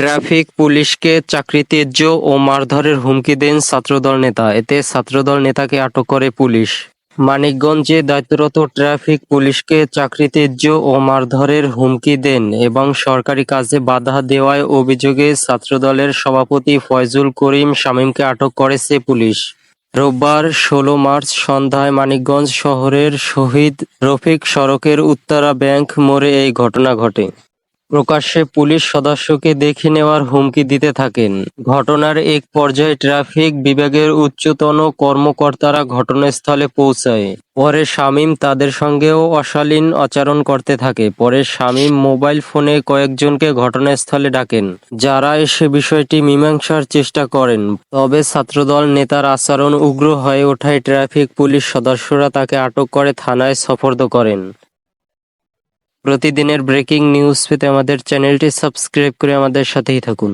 Traffic পুলিশকে চাকরিত্যাজ্য ও মারধরের হুমকি দেন ছাত্রদল নেতা। এতে ছাত্রদল নেতাকে আটক করে পুলিশ। মানিকগঞ্জে দায়িত্বরত ট্রাফিক পুলিশকে চাকরিত্যাজ্য ও মারধরের হুমকি দেন এবং সরকারি কাজে বাধা দেওয়ায় অভিযোগে ছাত্রদলের সভাপতি ফয়জুল করিম শামীমকে আটক করেছে পুলিশ। রোববার ষোলো মার্চ সন্ধ্যায় মানিকগঞ্জ শহরের শহীদ রফিক সড়কের উত্তরা ব্যাংক মোড়ে এই ঘটনা ঘটে। প্রকাশ্যে পুলিশ সদস্যকে দেখে নেওয়ার হুমকি দিতে থাকেন। ঘটনার এক পর্যায়ে ট্রাফিক বিভাগের উচ্চতন কর্মকর্তারা ঘটনাস্থলে পৌঁছায়। পরে শামীম তাদের সঙ্গেও অশালীন আচরণ করতে থাকে। পরে শামীম মোবাইল ফোনে কয়েকজনকে ঘটনাস্থলে ডাকেন, যারা এসে বিষয়টি মীমাংসার চেষ্টা করেন। তবে ছাত্রদল নেতার আচরণ উগ্র হয়ে ওঠায় ট্রাফিক পুলিশ সদস্যরা তাকে আটক করে থানায় সোপর্দ করেন। প্রতিদিনের ব্রেকিং নিউজ পেতে আমাদের চ্যানেলটি সাবস্ক্রাইব করে আমাদের সাথেই থাকুন।